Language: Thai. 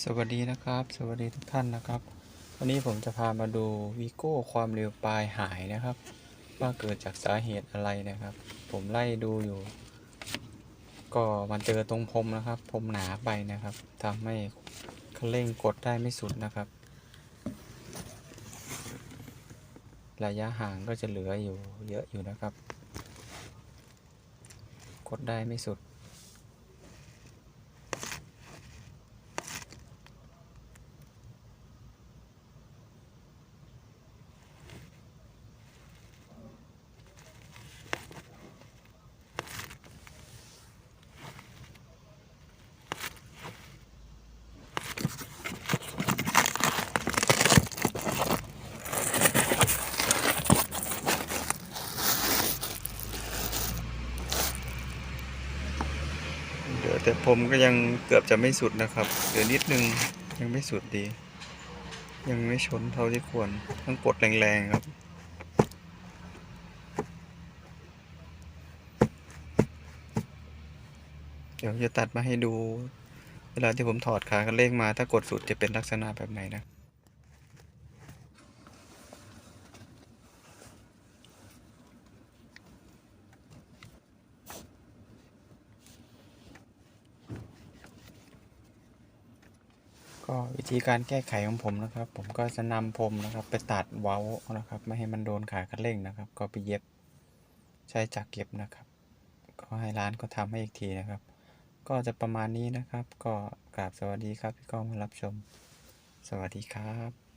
สวัสดีนะครับ สวัสดีทุกท่านนะครับ วันนี้ผมจะพามาดูวีโก้ความเร็วปลายหายนะครับ ว่าเกิดจากสาเหตุอะไรนะครับ ผมไล่ดูอยู่ ก็มันเจอตรงพรมนะครับพรมหนาไปนะครับทำให้คันเร่งกดได้ไม่สุดนะครับ ระยะห่างก็จะเหลืออยู่เยอะอยู่นะครับ กดได้ไม่สุด แต่ผมก็ยังเกือบจะไม่สุดนะครับเหลือนิดนึงยังไม่สุดดี ยังไม่ชนเท่าที่ควร ต้องกดแรงๆครับเดี๋ยวจะตัดมาให้ดู เวลาที่ผมถอดขากันเร่งมาถ้ากดสุดจะเป็นลักษณะแบบไหนนะ ก็วิธีการแก้ไขของผมนะครับ ผมก็จะนำพรมนะครับ ไปตัดเว้านะครับ ไม่ให้มันโดนขาคันเร่งนะครับ ก็ไปเย็บใช้จักรเย็บนะครับ ก็ให้ร้านก็ทำให้อีกทีนะครับ ก็จะประมาณนี้นะครับ ก็กราบสวัสดีครับที่เข้ามารับชม สวัสดีครับ